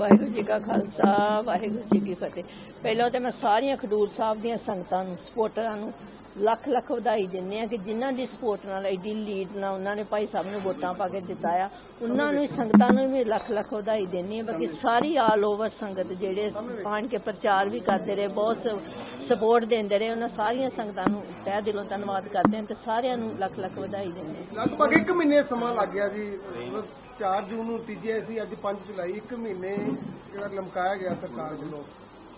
ਵਾਹਿਗੁਰੂ ਜੀ ਕਾ ਖਾਲਸਾ, ਵਾਹਿਗੁਰੂ ਜੀ ਕੀ ਫਤਿਹ। ਪਹਿਲਾਂ ਤੇ ਮੈਂ ਸਾਰੀਆਂ ਖਡੂਰ ਸਾਹਿਬ ਦੀਆਂ ਸੰਗਤਾਂ ਨੂੰ, ਸਪੋਰਟਰਾਂ ਨੂੰ ਲੱਖ ਲੱਖ ਵਧਾਈ ਦਿੰਦੇ ਆ ਕਿ ਜਿਨ੍ਹਾਂ ਦੀ ਸਪੋਰਟ ਨਾਲ, ਐਡੀ ਲੀਡ ਨਾਲ ਉਹਨਾਂ ਨੇ ਭਾਈ ਸਾਹਿਬ ਨੂੰ ਵੋਟਾਂ ਪਾ ਕੇ ਜਿਤਾਇਆ। ਉਹਨਾਂ ਨੂੰ ਸੰਗਤਾਂ ਨੂੰ ਵੀ ਲੱਖ ਲੱਖ ਵਧਾਈ ਦਿੰਦੀ ਆ ਬਾਕੀ ਸਾਰੀ ਆਲ ਓਵਰ ਸੰਗਤ ਜਿਹੜੇ ਆਣ ਕੇ ਪ੍ਰਚਾਰ ਵੀ ਕਰਦੇ ਰਹੇ, ਬਹੁਤ ਸਪੋਰਟ ਦਿੰਦੇ ਰਹੇ, ਉਹਨਾਂ ਸਾਰੀਆਂ ਸੰਗਤਾਂ ਨੂੰ ਤਹਿ ਦਿਲੋਂ ਧੰਨਵਾਦ ਕਰਦੇ ਹਾਂ ਤੇ ਸਾਰਿਆਂ ਨੂੰ ਲੱਖ ਲੱਖ ਵਧਾਈ ਦਿੰਦੇ ਲਗਭਗ 1 ਮਹੀਨੇ ਸਮਾਂ ਲੱਗ ਗਿਆ ਜੀ। 4 ਜੂਨ ਨੂੰ ਤੀਜੇ ਸੀ, ਅੱਜ 5 ਜੁਲਾਈ 1 ਮਹੀਨੇ ਜਿਹੜਾ ਲਮਕਾਇਆ ਗਿਆ ਸਰਕਾਰ ਵੱਲੋਂ।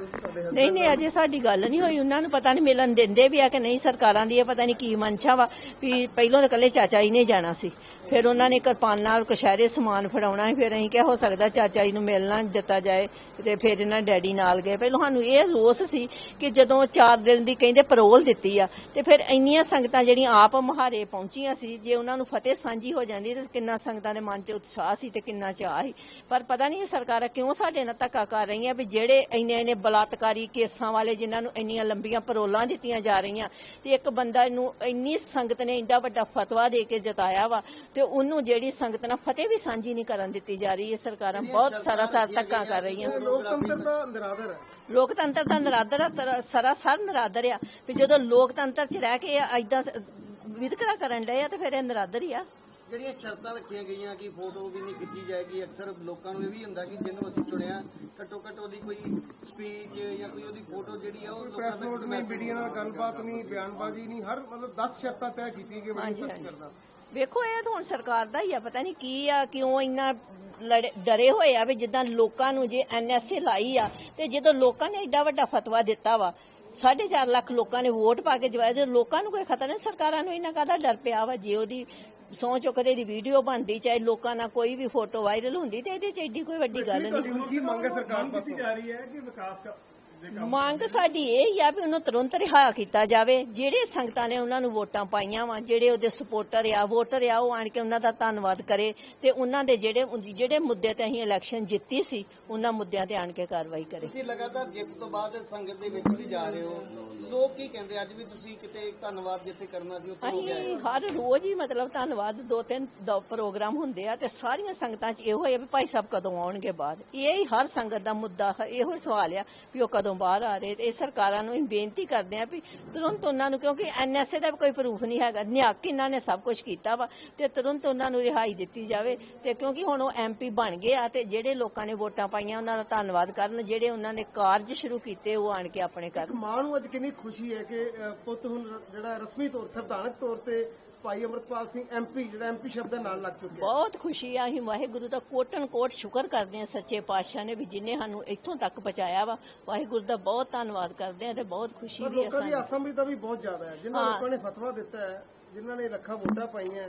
ਤੁਹਾਡੇ ਨਹੀਂ ਨਹੀਂ ਅਜੇ ਸਾਡੀ ਗੱਲ ਨਹੀਂ ਹੋਈ। ਉਹਨਾਂ ਨੂੰ ਪਤਾ ਨਹੀਂ ਮਿਲਣ ਦਿੰਦੇ ਵੀ ਆ ਕਿ ਨਹੀਂ ਸਰਕਾਰਾਂ ਦੀ ਇਹ ਪਤਾ ਨਹੀਂ ਕੀ ਮਨਸ਼ਾ ਵਾ ਵੀ ਪਹਿਲੋਂ ਤਾਂ ਇਕੱਲੇ ਚਾਚਾ ਜੀ ਨੇ ਜਾਣਾ ਸੀ। ਫਿਰ ਉਹਨਾਂ ਨੇ ਕਿਰਪਾਨਾਂ ਔਰ ਕਸ਼ਹਿਰੇ ਸਮਾਨ ਫੜਾਉਣਾ ਫਿਰ ਅਸੀਂ ਕਿਹਾ ਹੋ ਸਕਦਾ ਚਾਚਾ ਜੀ ਨੂੰ ਮਿਲਣਾ ਦਿੱਤਾ ਜਾਏ ਤੇ ਫਿਰ ਇਹਨਾਂ ਡੈਡੀ ਨਾਲ ਗਏ। ਪਹਿਲਾਂ ਸਾਨੂੰ ਇਹ ਰੋਸ ਸੀ ਕਿ ਜਦੋਂ 4 ਦਿਨ ਦੀ ਕਹਿੰਦੇ ਪਰੋਲ ਦਿੱਤੀ ਆ ਤੇ ਫਿਰ ਇੰਨੀਆਂ ਸੰਗਤਾਂ ਜਿਹੜੀਆਂ ਆਪ ਮੁਹਾਰੇ ਪਹੁੰਚੀਆਂ ਸੀ ਜੇ ਉਹਨਾਂ ਨੂੰ ਫਤਿਹ ਸਾਂਝੀ ਹੋ ਜਾਂਦੀ ਤੇ ਕਿੰਨਾ ਸੰਗਤਾਂ ਦੇ ਮਨ 'ਚ ਉਤਸ਼ਾਹ ਸੀ ਤੇ ਕਿੰਨਾ ਚਾਹ ਸੀ। ਪਰ ਪਤਾ ਨਹੀਂ ਸਰਕਾਰਾਂ ਕਿਉਂ ਸਾਡੇ ਨਾਲ ਧੱਕਾ ਕਰ ਰਹੀਆਂ ਵੀ ਜਿਹੜੇ ਇੰਨੇ ਇੰਨੇ ਬਲਾਤਕਾਰੀ ਕੇਸਾਂ ਵਾਲੇ ਜਿਨ੍ਹਾਂ ਨੂੰ ਇੰਨੀਆਂ ਲੰਬੀਆਂ ਪਰੋਲਾਂ ਦਿੱਤੀਆਂ ਜਾ ਰਹੀਆਂ ਤੇ ਇੱਕ ਬੰਦਾ ਨੂੰ ਇੰਨੀ ਸੰਗਤ ਨੇ ਇੰਡਾ ਵੱਡਾ ਫਤਵਾ ਦੇ ਕੇ ਜਿਤਾਇਆ ਵਾ ਤੇ ਉਹਨੂੰ ਜਿਹੜੀ ਸੰਗਤ ਨਾਲ ਫਤਿਹ ਵੀ ਸਾਂਝੀ ਨਹੀਂ ਕਰਨ ਦਿੱਤੀ ਜਾ ਰਹੀ ਇਹ ਸਰਕਾਰਾਂ ਬਹੁਤ ਸਾਰਾ ਸਾਰ ਧੱਕਾ ਕਰ ਰਹੀਆਂ। ਲੋਕਤੰਤਰ ਦਾ ਨਿਰਾਦਰ ਹੈ। ਲੋਕਤੰਤਰ ਦਾ ਨਰਾਦਰ ਤਰ- ਸਰਾਸਰ ਨਰਾਦਰ ਆ। ਵੀ ਜਦੋਂ ਲੋਕਤੰਤਰ ਚ ਰਹਿ ਕੇ ਐਦਾਂ ਵਿਤਕਰਾ ਕਰਨ ਡਏ ਆ ਤੇ ਫਿਰ ਇਹ ਨਰਾਦਰ ਹੀ ਆ। ਜਿਹੜੀਆਂ ਸ਼ਰਤਾਂ ਰੱਖੀਆਂ ਗਈਆਂ ਕਿ ਫੋਟੋ ਵੀ ਨਹੀਂ ਖਿੱਚੀ ਜਾਏਗੀ? ਅਕਸਰ ਲੋਕਾਂ ਨੂੰ ਇਹ ਵੀ ਹੁੰਦਾ ਕਿ ਜਿਹਨੂੰ ਅਸੀਂ ਚੁਣਿਆ ਘੱਟੋ ਘੱਟ ਉਹਦੀ ਕੋਈ ਸਪੀਚ ਜਾਂ ਕੋਈ ਉਹਦੀ ਫੋਟੋ ਜਿਹੜੀ ਆ ਉਹ ਲੋਕਾਂ ਪ੍ਰੈਸ ਨੋਟ ਨਹੀਂ ਮੀਡੀਆ ਨਾਲ ਗੱਲਬਾਤ ਨਹੀਂ ਬਿਆਨਬਾਜ਼ੀ ਨਹੀਂ ਹਰ ਮਤਲਬ 10 ਸ਼ਰਤਾਂ ਤੈਅ ਕੀਤੀ ਹਾਂਜੀ, ਸਖਤ ਹਾਂਜੀ। ਕਰਦਾ ਵੇਖੋ ਇਹ ਤਾਂ ਹੁਣ ਸਰਕਾਰ ਦਾ ਹੀ ਆ ਪਤਾ ਨਹੀਂ ਕੀ ਆ ਕਿਉਂ ਇੰਨਾ ਲੜੇ- ਡਰੇ ਹੋਏ ਆ ਵੀ ਜਿੱਦਾਂ ਲੋਕਾਂ ਨੂੰ ਜੇ ਐਨਐਸਏ ਲਾਈ ਆ ਤੇ ਜਦੋਂ ਲੋਕਾਂ ਨੇ ਐਡਾ ਵੱਡਾ ਫਤਵਾ ਦਿੱਤਾ ਵਾ 4.5 ਲੱਖ ਲੋਕਾਂ ਨੇ ਵੋਟ ਪਾ ਕੇ ਜਵਾਇਆ ਜੇ ਲੋਕਾਂ ਨੂੰ ਕੋਈ ਖਤਰਾ ਨਹੀਂ ਸਰਕਾਰਾਂ ਨੂੰ ਇਹਨਾਂ ਕਾਹਦਾ ਡਰ ਪਿਆ ਵਾ ਜੇ ਉਹਦੀ ਸੌ ਚੁੱਕਦੇ ਦੀ ਵੀਡੀਓ ਬਣਦੀ ਚਾਹੇ ਲੋਕਾਂ ਨਾਲ ਕੋਈ ਵੀ ਫੋਟੋ ਵਾਇਰਲ ਹੁੰਦੀ ਤੇ ਇਹਦੇ ਚ ਐਡੀ ਕੋਈ ਵੱਡੀ ਗੱਲ ਨਹੀਂ ਉੱਚੀ ਮੰਗ ਹੈ ਸਰਕਾਰ ਕੀਤੀ ਜਾ ਰਹੀ ਹੈ ਕਿ ਵਿਕਾਸ ਮੰਗ ਸਾਡੀ ਇਹ ਹੀ ਆ ਵੀ ਉਹਨੂੰ ਤੁਰੰਤ ਰਿਹਾ ਕੀਤਾ ਜਾਵੇ। ਜਿਹੜੇ ਸੰਗਤਾਂ ਨੇ ਉਹਨਾਂ ਨੂੰ ਵੋਟਾਂ ਪਾਈਆਂ ਵਾ ਜਿਹੜੇ ਉਹਦੇ ਸਪੋਰਟਰ ਆ ਵੋਟਰ ਆ ਉਹ ਆਣ ਕੇ ਉਹਨਾਂ ਦਾ ਧੰਨਵਾਦ ਕਰੇ ਤੇ ਉਹਨਾਂ ਦੇ ਜਿਹੜੇ ਜਿਹੜੇ ਮੁੱਦੇ ਤੇ ਅਸੀਂ ਇਲੈਕਸ਼ਨ ਜਿੱਤੀ ਸੀ ਉਹਨਾਂ ਮੁੱਦਿਆਂ ਤੇ ਆਣ ਕੇ ਕਾਰਵਾਈ ਕਰੇ। ਤੁਸੀਂ ਲਗਾਤਾਰ ਜਿੱਤ ਤੋਂ ਬਾਅਦ ਸੰਗਤ ਦੇ ਵਿੱਚ ਵੀ ਜਾ ਰਹੇ ਹੋ। ਲੋਕ ਕੀ ਕਹਿੰਦੇ ਅੱਜ ਵੀ ਤੁਸੀਂ ਕਿਤੇ ਧੰਨਵਾਦ ਜਿੱਥੇ ਕਰਨਾ ਸੀ ਉੱਥੇ ਹੋ ਗਿਆ ਹਰ ਰੋਜ਼ ਹੀ ਮਤਲਬ ਧੰਨਵਾਦ ਦੋ ਤਿੰਨ ਪ੍ਰੋਗਰਾਮ ਹੁੰਦੇ ਆ ਤੇ ਸਾਰੀਆਂ ਸੰਗਤਾਂ 'ਚ ਇਹੋ ਹੈ ਵੀ ਭਾਈ ਸਾਹਿਬ ਕਦੋਂ ਆਉਣਗੇ ਬਾਹਰ ਇਹ ਹੀ ਹਰ ਸੰਗਤ ਦਾ ਮੁੱਦਾ ਹੈ, ਇਹੋ ਹੀ ਸਵਾਲ ਆ ਵੀ ਉਹ ਕਦੋਂ ਬਾਹਰ ਆ ਰਹੇ ਤੇ ਇਹ ਸਰਕਾਰਾਂ ਨੂੰ ਬੇਨਤੀ ਕਰਦੇ ਆ ਵੀ ਤੁਰੰਤ ਉਹਨਾਂ ਨੂੰ, ਕਿਉਂਕਿ ਐਨਐਸਏ ਦਾ ਕੋਈ ਪ੍ਰੂਫ ਨਹੀਂ ਹੈਗਾ। ਨਿਹੱਕ ਇਹਨਾਂ ਨੇ ਸਭ ਕੁਝ ਕੀਤਾ ਵਾ ਤੇ ਤੁਰੰਤ ਉਹਨਾਂ ਨੂੰ ਰਿਹਾਈ ਦਿੱਤੀ ਜਾਵੇ ਤੇ ਕਿਉਂਕਿ ਹੁਣ ਉਹ ਐਮਪੀ ਬਣ ਗਏ ਆ ਤੇ ਜਿਹੜੇ ਲੋਕਾਂ ਨੇ ਵੋਟਾਂ ਪਾਈਆਂ ਉਹਨਾਂ ਦਾ ਧੰਨਵਾਦ ਕਰਨ, ਜਿਹੜੇ ਉਹਨਾਂ ਨੇ ਕਾਰਜ ਸ਼ੁਰੂ ਕੀਤੇ ਉਹ ਆਣ ਕੇ ਆਪਣੇ ਕਰਨ ਮਾਂ ਨੂੰ ਅੱਜ ਕਿੰਨੀ ਖੁਸ਼ੀ ਹੈ ਕਿ ਪੁੱਤ ਹੁਣ ਜਿਹੜਾ ਰਸਮੀ ਤੌਰ ਸੰਵਿਧਾਨਕ ਤੌਰ ਤੇ ਭਾਈ ਅਮਰਪਾਲ ਸਿੰਘ ਐਮਪੀ ਜਿਹੜਾ ਐਮਪੀ ਸ਼ਬਦ ਦੇ ਨਾਲ ਲੱਗ ਚੁੱਕਿਆ। ਬਹੁਤ ਖੁਸ਼ੀ ਆ ਅਸੀਂ ਵਾਹਿਗੁਰੂ ਦਾ ਕੋਟਨ ਕੋਟ ਸ਼ੁਕਰ ਕਰਦੇ ਆ ਸੱਚੇ ਪਾਤਸ਼ਾਹ ਨੇ ਵੀ ਜਿਨੇ ਸਾਨੂੰ ਇੱਥੋਂ ਤੱਕ ਪਹੁੰਚਾਇਆ ਵਾ। ਵਾਹਿਗੁਰੂ ਦਾ ਬਹੁਤ ਧੰਨਵਾਦ ਕਰਦੇ ਆ ਤੇ ਬਹੁਤ ਖੁਸ਼ੀ ਵੀ ਹੈ ਲੋਕਾਂ ਦੀ ਸਾਨੂੰ। ਆਸਾਂ ਵੀ ਤਾਂ ਵੀ ਬਹੁਤ ਜ਼ਿਆਦਾ ਹੈ। ਜਿਨ੍ਹਾਂ ਹਾਂ। ਲੋਕਾਂ ਨੇ ਫਤਵਾ ਦਿੱਤਾ ਹੈ ਜਿਨ੍ਹਾਂ ਨੇ ਲੱਖਾਂ ਵੋਟਾਂ ਪਾਈਆਂ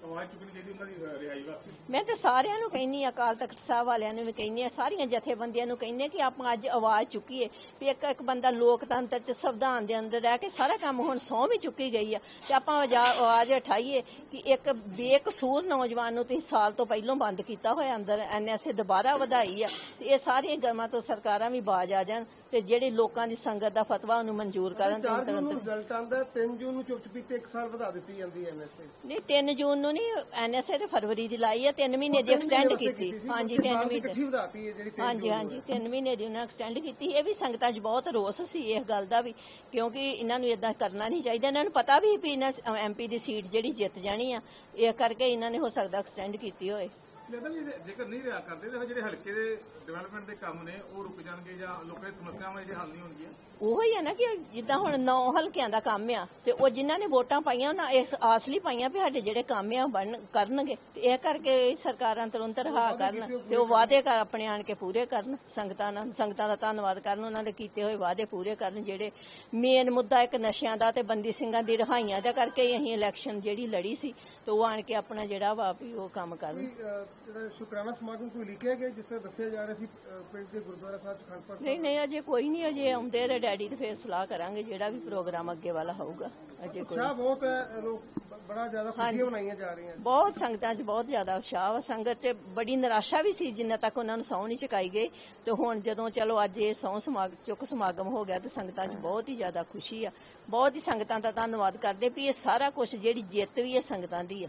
ਆਵਾਜ਼ ਚੁੱਕਣੀ ਚਾਹੀਦੀ ਉਹਨਾਂ ਦੀ ਅ, ਰਿਹਾਈ ਵਾਸਤੇ ਮੈਂ ਤੇ ਸਾਰਿਆਂ ਨੂੰ ਕਹਿੰਨੀ ਆ ਅਕਾਲ ਤਖਤ ਸਾਹਿਬ ਵਾਲਿਆਂ ਨੂੰ ਵੀ ਕਹਿੰਨੀ ਆ ਸਾਰੀਆਂ ਜਥੇਬੰਦੀਆਂ ਨੂੰ ਕਹਿੰਨੀ ਆ ਕਿ ਆਪਾਂ ਅੱਜ ਆਵਾਜ਼ ਚੁੱਕੀਏ ਵੀ ਇੱਕ ਇੱਕ ਬੰਦਾ ਲੋਕਤੰਤਰ ਚ ਸੰਵਿਧਾਨ ਦੇ ਅੰਦਰ ਰਹਿ ਕੇ ਸਾਰਾ ਕੰਮ ਹੁਣ ਸਹੁੰ ਵੀ ਚੁੱਕੀ ਗਈ ਆ ਤੇ ਆਪਾਂ ਆਵਾਜ਼ ਉਠਾਈਏ ਕਿ ਇੱਕ ਬੇਕਸੂਰ ਨੌਜਵਾਨ ਨੂੰ ਤੁਸੀਂ ਸਾਲ ਤੋਂ ਪਹਿਲਾਂ ਬੰਦ ਕੀਤਾ ਹੋਇਆ ਅੰਦਰ ਐਨਐਸਏ ਦੁਬਾਰਾ ਵਧਾਈ ਆ ਤੇ ਇਹ ਸਾਰੀਆਂ ਗਰਮਾਂ ਤੋਂ ਸਰਕਾਰਾਂ ਵੀ ਬਾਜ ਆ ਜਾਣ ਤੇ ਜਿਹੜੇ ਲੋਕਾਂ ਦੀ ਸੰਗਤ ਦਾ ਫਤਵਾ ਉਹਨੂੰ ਮਨਜ਼ੂਰ ਕਰਨ ਤੇ 4 ਜੂਨ ਨੂੰ ਤੁਰੰਤ ਰਿਜ਼ਲਟ ਆਉਂਦਾ 3 ਜੂਨ ਨੂੰ ਚੁੱਪ ਚੁਪੀਤੇ 1 ਸਾਲ ਵਧਾ ਦਿੱਤੀ ਜਾਂਦੀ ਹੈ ਐਮਐਸਏ ਨਹੀਂ 3 ਜੂਨ ਨੂੰ ਨੂੰ ਨਹੀਂ ਐਨਐਸਏ ਤੇ ਫਰਵਰੀ ਦੀ ਲਾਈ ਹੈ 3 ਮਹੀਨੇ ਦੀ ਐਕਸਟੈਂਡ ਕੀਤੀ। ਹਾਂਜੀ 3 ਮਹੀਨੇ। ਇਕੱਠੀ ਵਧਾਤੀ ਹੈ ਜਿਹੜੀ ਤਿੰਨ ਹਾਂਜੀ ਹਾਂਜੀ 3 ਮਹੀਨੇ ਦੀ ਉਹਨਾਂ ਐਕਸਟੈਂਡ ਕੀਤੀ। ਇਹ ਵੀ ਸੰਗਤਾਂ 'ਚ ਬਹੁਤ ਰੋਸ ਸੀ ਇਸ ਗੱਲ ਦਾ ਵੀ ਕਿਉਂਕਿ ਇਹਨਾਂ ਨੂੰ ਇਦਾਂ ਕਰਨਾ ਨਹੀਂ ਚਾਹੀਦਾ। ਇਹਨਾਂ ਨੂੰ ਪਤਾ ਵੀ ਵੀ ਇਹਨਾਂ ਐਮਪੀ ਦੀ ਸੀਟ ਜਿਹੜੀ ਜਿੱਤ ਜਾਣੀ ਆ ਇਹ ਕਰਕੇ ਇਹਨਾਂ ਨੇ ਹੋ ਸਕਦਾ ਐਕਸਟੈਂਡ ਕੀਤੀ ਹੋਏ। ਲੱਗਦਾ ਵੀ ਜੇਕਰ ਨਹੀਂ ਰਿਹਾ ਕਰਦੇ ਤਾਂ ਫਿਰ ਜਿਹੜੇ ਹਲਕੇ ਦੇ ਡਿਵੈਲਪਮੈਂਟ ਦੇ ਕੰਮ ਨੇ ਉਹ ਰੁਕ ਜਾਣਗੇ ਜਾਂ ਲੋਕਾਂ ਦੀ ਸਮੱਸਿਆਵਾਂ ਜਿਹੜੇ ਹੱਲ ਨਹੀਂ ਹੋਣਗੀਆਂ? ਉਹੋ ਹੀ ਹੈ ਨਾ ਕਿ ਜਿੱਦਾਂ ਹੁਣ ਨੌ ਹਲਕਿਆਂ ਦਾ ਕੰਮ ਆ ਤੇ ਉਹ ਜਿਨ੍ਹਾਂ ਨੇ ਵੋਟਾਂ ਪਾਈਆਂ ਉਹਨਾਂ ਇਸ ਆਸ ਲਈ ਪਾਈਆਂ ਵੀ ਸਾਡੇ ਜਿਹੜੇ ਕੰਮ ਆ ਉਹ ਬਣ ਕਰਨਗੇ। ਤੇ ਇਹ ਕਰਕੇ ਸਰਕਾਰਾਂ ਤੁਰੰਤ ਰਹਾ ਕਰਨ ਤੇ ਉਹ ਵਾਅਦੇ ਕਰ ਆਪਣੇ ਆਣ ਕੇ ਪੂਰੇ ਕਰਨ। ਸੰਗਤਾਂ ਨਾਲ ਸੰਗਤਾਂ ਦਾ ਧੰਨਵਾਦ ਕਰਨ ਉਹਨਾਂ ਦੇ ਕੀਤੇ ਹੋਏ ਵਾਅਦੇ ਪੂਰੇ ਕਰਨ ਜਿਹੜੇ ਮੇਨ ਮੁੱਦਾ ਇੱਕ ਨਸ਼ਿਆਂ ਦਾ ਤੇ ਬੰਦੀ ਸਿੰਘਾਂ ਦੀ ਰਿਹਾਈਆਂ ਦਾ ਕਰਕੇ ਹੀ ਅਸੀਂ ਇਲੈਕਸ਼ਨ ਜਿਹੜੀ ਲੜੀ ਸੀ ਤੇ ਉਹ ਆਣ ਕੇ ਆਪਣਾ ਜਿਹੜਾ ਵਾ ਵੀ ਉਹ ਕੰਮ ਕਰਨ। ਅਹ, ਜਿਹੜਾ ਸ਼ੁਕਰਾਨਾ ਸਮਾਗਮ ਕੋਈ ਲਿਖਿਆ ਗਿਆ ਜਿਸ ਤਰ੍ਹਾਂ ਦੱਸਿਆ ਜਾ ਰਿਹਾ ਸੀ ਪਿੰਡ ਦੇ ਗੁਰਦੁਆਰਾ ਸਾਹਿਬ ਚ ਖੰਡਪੜ ਨਹੀਂ ਨਹੀਂ ਅਜੇ ਕੋਈ ਨਹੀਂ ਅਜੇ ਆਉਂਦੇ ਰੇ ਡੈਡੀ ਤੇ ਫੇਰ ਸਲਾਹ ਕਰਾਂਗੇ ਜਿਹੜਾ ਵੀ ਪ੍ਰੋਗਰਾਮ ਅੱਗੇ ਵਾਲਾ ਹੋਊਗਾ ਅਜੇ ਕੋਈ ਉਤਸ਼ਾਹ ਬਹੁਤ ਹੈ ਲੋਕ ਬੜਾ ਜ਼ਿਆਦਾ ਖੁਸ਼ੀਆਂ ਮਨਾਈਆਂ ਜਾ ਰਹੀਆਂ ਬਹੁਤ ਸੰਗਤਾਂ 'ਚ ਬਹੁਤ ਜ਼ਿਆਦਾ ਉਤਸ਼ਾਹ ਵਾ ਸੰਗਤ 'ਚ ਬੜੀ ਨਿਰਾਸ਼ਾ ਵੀ ਸੀ ਜਿੰਨਾ ਤੱਕ ਉਹਨਾਂ ਨੂੰ ਸਹੁੰ ਨਹੀਂ ਚੁਕਾਈ ਗਈ ਤੇ ਹੁਣ ਜਦੋਂ ਚਲੋ ਅੱਜ ਇਹ ਸਹੁੰ ਸਮਾਗ ਚੁੱਕ ਸਮਾਗਮ ਹੋ ਗਿਆ ਤੇ ਸੰਗਤਾਂ 'ਚ ਬਹੁਤ ਹੀ ਜ਼ਿਆਦਾ ਖੁਸ਼ੀ ਆ। ਬਹੁਤ ਹੀ ਸੰਗਤਾਂ ਦਾ ਧੰਨਵਾਦ ਕਰਦੇ ਵੀ ਇਹ ਸਾਰਾ ਕੁਝ ਜਿਹੜੀ ਜਿੱਤ ਵੀ ਇਹ ਸੰਗਤਾਂ ਦੀ ਆ।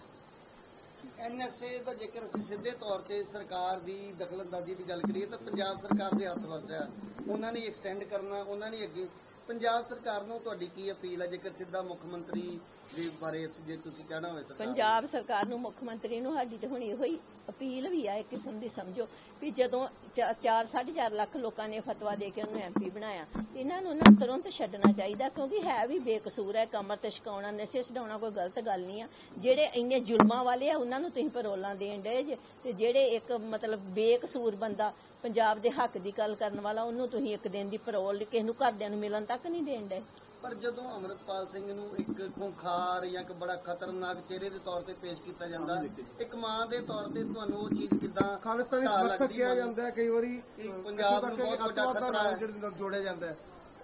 ਐਨਐਸਏ ਦਾ ਜੇਕਰ ਅਸੀਂ ਸਿੱਧੇ ਤੌਰ ਤੇ ਸਰਕਾਰ ਦੀ ਦਖਲਅੰਦਾਜ਼ੀ ਦੀ ਗੱਲ ਕਰੀਏ ਤਾਂ ਪੰਜਾਬ ਸਰਕਾਰ ਦੇ ਹੱਥ ਵਸਿਆ ਉਹਨਾਂ ਨੇ ਐਕਸਟੈਂਡ ਕਰਨਾ, ਉਹਨਾਂ ਨੇ ਅੱਗੇ ਪੰਜਾਬ ਸਰਕਾਰ ਨੂੰ ਤੁਹਾਡੀ ਕੀ ਅਪੀਲ ਹੈ ਜੇਕਰ ਸਿੱਧਾ ਮੁੱਖ ਮੰਤਰੀ ਦੇ ਬਾਰੇ ਜੇ ਤੁਸੀਂ ਕਹਿਣਾ ਹੋਵੇ ਸਰਕਾਰ ਪੰਜਾਬ ਸਰਕਾਰ ਨੂੰ, ਮੁੱਖ ਮੰਤਰੀ ਨੂੰ ਸਾਡੀ ਤੇ ਹੁਣ ਇਹੋ ਹੀ ਅਪੀਲ ਵੀ ਆ, ਇੱਕ ਕਿਸਮ ਦੀ ਸਮਝੋ ਵੀ ਜਦੋਂ 4 4.5 ਲੱਖ ਲੋਕਾਂ ਨੇ ਫਤਵਾ ਦੇ ਕੇ ਉਹਨੂੰ ਐਮਪੀ ਬਣਾਇਆ, ਇਹਨਾਂ ਨੂੰ ਨਾ ਤੁਰੰਤ ਛੱਡਣਾ ਚਾਹੀਦਾ ਕਿਉਂਕਿ ਹੈ ਵੀ ਬੇਕਸੂਰ ਹੈ ਕਮਰ ਤੇ ਛਕਾਉਣਾ, ਨਸ਼ੇ ਛਡਾਉਣਾ ਕੋਈ ਗਲਤ ਗੱਲ ਨਹੀਂ ਆ। ਜਿਹੜੇ ਇੰਨੇ ਜ਼ੁਲਮਾਂ ਵਾਲੇ ਆ, ਉਹਨਾਂ ਨੂੰ ਤੁਸੀਂ ਪਰੋਲਾਂ ਦੇਣ ਡਏ ਜੇ ਤੇ ਜਿਹੜੇ ਇੱਕ ਮਤਲਬ ਬੇਕਸੂਰ ਬੰਦਾ ਪੰਜਾਬ ਦੇ ਹੱਕ ਦੀ ਗੱਲ ਕਰਨ ਵਾਲਾ, ਉਹਨੂੰ ਤੁਸੀਂ ਇੱਕ ਦਿਨ ਦੀ ਪਰੋਲ ਕਿਸੇ ਨੂੰ ਘਰਦਿਆਂ ਨੂੰ ਮਿਲਣ ਤੱਕ ਨਹੀਂ ਦੇਣ ਡਏ। ਪਰ ਜਦੋਂ ਅਮਰਤਪਾਲ ਸਿੰਘ ਨੂੰ ਇੱਕ ਖੁੰਖਾਰ ਜਾਂ ਇੱਕ ਬੜਾ ਖਤਰਨਾਕ ਚਿਹਰੇ ਦੇ ਤੌਰ ਤੇ ਪੇਸ਼ ਕੀਤਾ ਜਾਂਦਾ ਇੱਕ ਮਾਂ ਦੇ ਤੌਰ ਤੇ ਤੁਹਾਨੂੰ ਉਹ ਚੀਜ਼ ਕਿਦਾਂ ਖਾਲਿਸਤਾਨੀ ਸਮਰਥਕ ਕਿਹਾ ਜਾਂਦਾ ਹੈ ਕਈ ਵਾਰੀ। ਪੰਜਾਬ ਨੂੰ ਬਹੁਤ ਵੱਡਾ ਖਤਰਾ ਹੈ। ਜੋੜਿਆ ਜਾਂਦਾ ਹੈ।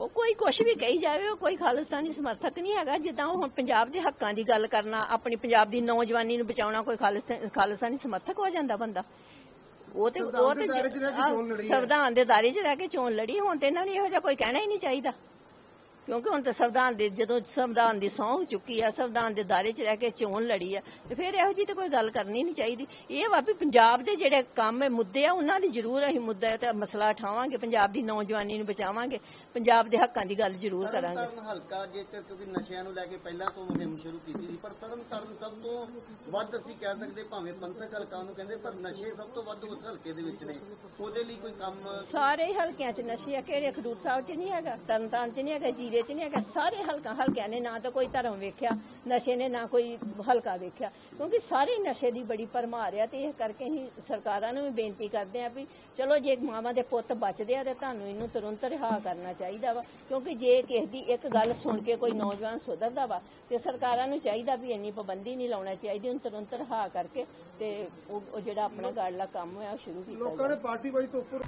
ਉਹ ਕੋਈ ਕੁਛ ਵੀ ਕਹੀ ਜਾਵੇ ਉਹ ਕੋਈ ਖਾਲਿਸਤਾਨੀ ਸਮਰਥਕ ਨਹੀਂ ਹੈਗਾ। ਜਿੱਦਾਂ ਉਹ ਹੁਣ ਪੰਜਾਬ ਦੇ ਹੱਕਾਂ ਦੀ ਗੱਲ ਕਰਨਾ ਆਪਣੀ ਪੰਜਾਬ ਦੀ ਨੌਜਵਾਨੀ ਨੂੰ ਬਚਾਉਣਾ ਕੋਈ ਖਾਲਿਸਤਾਨੀ ਸਮਰਥਕ ਹੋ ਜਾਂਦਾ ਬੰਦਾ। ਉਹ ਤੇ ਉਹ ਹੈ। ਸੰਵਿਧਾਨ ਦੇ ਦਾਇਰੇ 'ਚ ਰਹਿ ਕੇ ਚੋਣ ਲੜੀ ਹੁਣ ਤੇ ਇਹਨਾਂ ਨੂੰ ਇਹੋ ਜਿਹਾ ਕੋਈ ਕਹਿਣਾ ਹੀ ਨਹੀਂ ਚਾਹੀਦਾ। ਕਿਉਂਕਿ ਹੁਣ ਤਾਂ ਸੰਵਿਧਾਨ ਦੇ ਜਦੋਂ ਸੰਵਿਧਾਨ ਦੀ ਸਹੁੰ ਚੁੱਕੀ ਆ ਸੰਵਿਧਾਨ ਦੇ ਦਾਇਰੇ 'ਚ ਰਹਿ ਕੇ ਚੋਣ ਲੜੀ ਆ ਤੇ ਫਿਰ ਇਹੋ ਜੀ ਤੇ ਕੋਈ ਗੱਲ ਕਰਨੀ ਨਹੀਂ ਚਾਹੀਦੀ। ਇਹ ਵਾ ਵੀ ਪੰਜਾਬ ਦੇ ਜਿਹੜੇ ਕੰਮ ਹੈ ਮੁੱਦੇ ਆ ਉਹਨਾਂ ਦੀ ਜ਼ਰੂਰ ਅਸੀਂ ਮੁੱਦਾ ਤੇ ਮਸਲਾ ਉਠਾਵਾਂਗੇ ਪੰਜਾਬ ਦੀ ਨੌਜਵਾਨੀ ਨੂੰ ਬਚਾਵਾਂਗੇ ਪੰਜਾਬ ਦੇ ਹੱਕਾਂ ਦੀ ਗੱਲ ਜ਼ਰੂਰ ਕਰਾਂਗੇ। ਤਰਨਤਾਰਨ ਹਲਕਾ ਜੇਕਰ ਕਿਉਂਕਿ ਨਸ਼ਿਆਂ ਨੂੰ ਲੈ ਕੇ ਪਹਿਲਾਂ ਤੋਂ ਮੁਹਿੰਮ ਸ਼ੁਰੂ ਕੀਤੀ ਸੀ ਪਰ ਤਰਨਤਾਰਨ ਸਭ ਤੋਂ ਵੱਧ ਅਸੀਂ ਕਹਿ ਸਕਦੇ ਭਾਵੇਂ ਪੰਥਕ ਹਲਕਾ ਨੂੰ ਕਹਿੰਦੇ ਪਰ ਨਸ਼ੇ ਸਭ ਤੋਂ ਵੱਧ ਉਸ ਹਲਕੇ ਦੇ ਵਿੱਚ ਨੇ। ਉਹਦੇ ਲਈ ਕੋਈ ਕੰਮ ਸਾਰੇ ਹਲਕਿਆਂ 'ਚ ਨਸ਼ੇ ਆ ਕਿਹੜੇ ਖਡੂਰ ਸਾਹਿਬ 'ਚ ਨਹੀਂ ਹੈਗਾ ਤਰਨਤਾਰਨ 'ਚ ਨਹੀਂ ਹੈਗਾ 'ਚ ਨਹੀਂ ਹੈਗਾ। ਸਾਰੇ ਹਲਕਾ ਹਲਕਿਆਂ ਨੇ ਨਾ ਤਾਂ ਕੋਈ ਧਰਮ ਵੇਖਿਆ ਨਸ਼ੇ ਨੇ ਨਾ ਕੋਈ ਹਲਕਾ ਵੇਖਿਆ। ਕਿਉਂਕਿ ਸਾਰੇ ਨਸ਼ੇ ਦੀ ਬੜੀ ਭਰਮਾਰ ਆ ਤੇ ਇਹ ਕਰਕੇ ਹੀ ਸਰਕਾਰਾਂ ਨੂੰ ਵੀ ਬੇਨਤੀ ਕਰਦੇ ਆ ਵੀ ਚਲੋ ਜੇ ਮਾਵਾਂ ਦੇ ਪੁੱਤ ਬਚਦੇ ਆ ਤੇ ਤੁਹਾਨੂੰ ਇਹਨੂੰ ਤੁਰੰਤ ਰਿਹਾ ਕਰਨਾ ਚਾਹੀਦਾ ਵਾ। ਕਿਉਂਕਿ ਜੇ ਕਿਸੇ ਦੀ ਇੱਕ ਗੱਲ ਸੁਣ ਕੇ ਕੋਈ ਨੌਜਵਾਨ ਸੁਧਰਦਾ ਵਾ ਤੇ ਸਰਕਾਰਾਂ ਨੂੰ ਚਾਹੀਦਾ ਵੀ ਇੰਨੀ ਪਾਬੰਦੀ ਨਹੀਂ ਲਾਉਣਾ ਚਾਹੀਦੀ ਉਹਨੂੰ ਤੁਰੰਤ ਰਿਹਾ ਕਰਕੇ ਤੇ ਉਹ ਜਿਹੜਾ ਆਪਣਾ ਗਾੜਲਾ ਕੰਮ ਹੈ ਉਹ ਸ਼ੁਰੂ ਕੀਤਾ ਲੋਕਾਂ ਨੇ ਪਾਰਟੀ ਵਾਈ ਤੋਂ ਉੱਪਰ